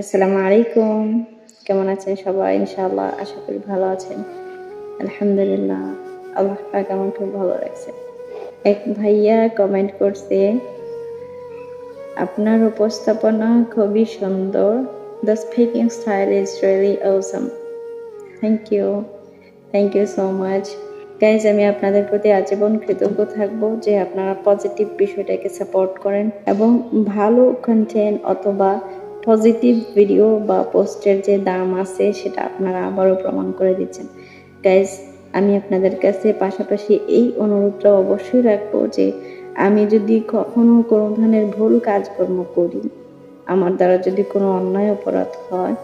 আসসালামু আলাইকুম। কেমন আছেন সবাই? ইনশাআল্লাহ আশা করি ভালো আছেন। আলহামদুলিল্লাহ, আল্লাহ পাক আমার খুব ভালো লাগছে এক ভাইয়া কমেন্ট করছে, আপনার উপস্থাপনা খুবই সুন্দর। The speaking style is really awesome thank you thank you so much guys আমি আপনাদের প্রতি আজীবন কৃতজ্ঞ থাকব যে আপনারা পজিটিভ বিষয়টাকে সাপোর্ট করেন এবং ভালো কন্টেন্ট অথবা পজিটিভ ভিডিও বা পোস্টের যে দাম আছে, সেটা আপনারা আবারও প্রমাণ করে দিচ্ছেন। গাইজ আমি আপনাদের কাছে পাশাপাশি এই অনুরোধটা অবশ্যই রাখব যে, আমি যদি কখনো কোনো ধরনের ভুল কাজকর্ম করি, আমার দ্বারা যদি কোনো অন্যায় অপরাধ হয়,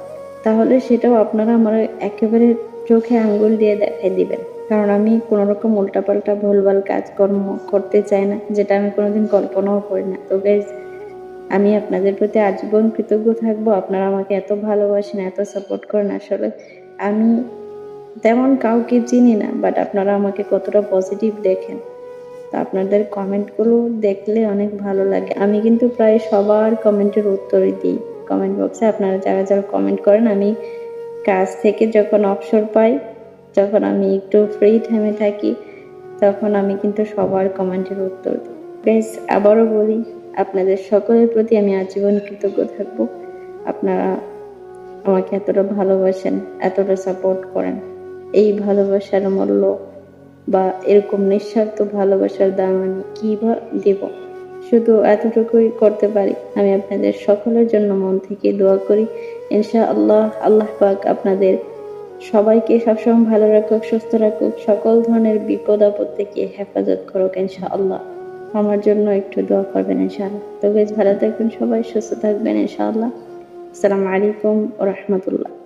তাহলে সেটাও আপনারা আমার একেবারে চোখে আঙ্গুল দিয়ে দেখাই দিবেন। কারণ আমি কোনো রকম উল্টাপাল্টা ভুলভাল কাজকর্ম করতে চাই না, যেটা আমি কোনোদিন কল্পনাও করি না। তো গাইজ আমি আপনাদের প্রতি আজীবন কৃতজ্ঞ থাকব। আপনারা আমাকে এত ভালোবাসেন, এত সাপোর্ট করেন। আসলে আমি তেমন কাউকে চিনি না বাট আপনারা আমাকে কতটা পজিটিভ দেখেন। তো আপনাদের কমেন্টগুলো দেখলে অনেক ভালো লাগে। আমি কিন্তু প্রায় সবার কমেন্টের উত্তরই দিই। কমেন্ট বক্সে আপনারা যারা যারা কমেন্ট করেন, আমি কাজ থেকে যখন অবসর পাই, যখন আমি একটু ফ্রি টাইমে থাকি, তখন আমি কিন্তু সবার কমেন্টের উত্তর দিই। বেশ, আবারও বলি আপনাদের সকলের প্রতি আমি আজীবন কৃতজ্ঞ থাকব। আপনারা আমাকে এতটা ভালোবাসেন, এতটা সাপোর্ট করেন। এই ভালোবাসার মূল্য বা এরকম নিঃস্বার্থ ভালোবাসার দাম আমি কী বা দেব? শুধু এতটুকুই করতে পারি। আমি আপনাদের সকলের জন্য মন থেকে দোয়া করি। ইনশা আল্লাহ আল্লাহ পাক আপনাদের সবাইকে সবসময় ভালো রাখুক, সুস্থ রাখুক, সকল ধরনের বিপদ আপদ থেকে হেফাজত করুক ইনশা আল্লাহ আমার জন্য একটু দোয়া করবেন ইনশাআল্লাহ। তো বেশ ভালো থাকবেন সবাই, সুস্থ থাকবেন ইনশাআল্লাহ। আসসালামু আলাইকুম রহমতুল্লাহ।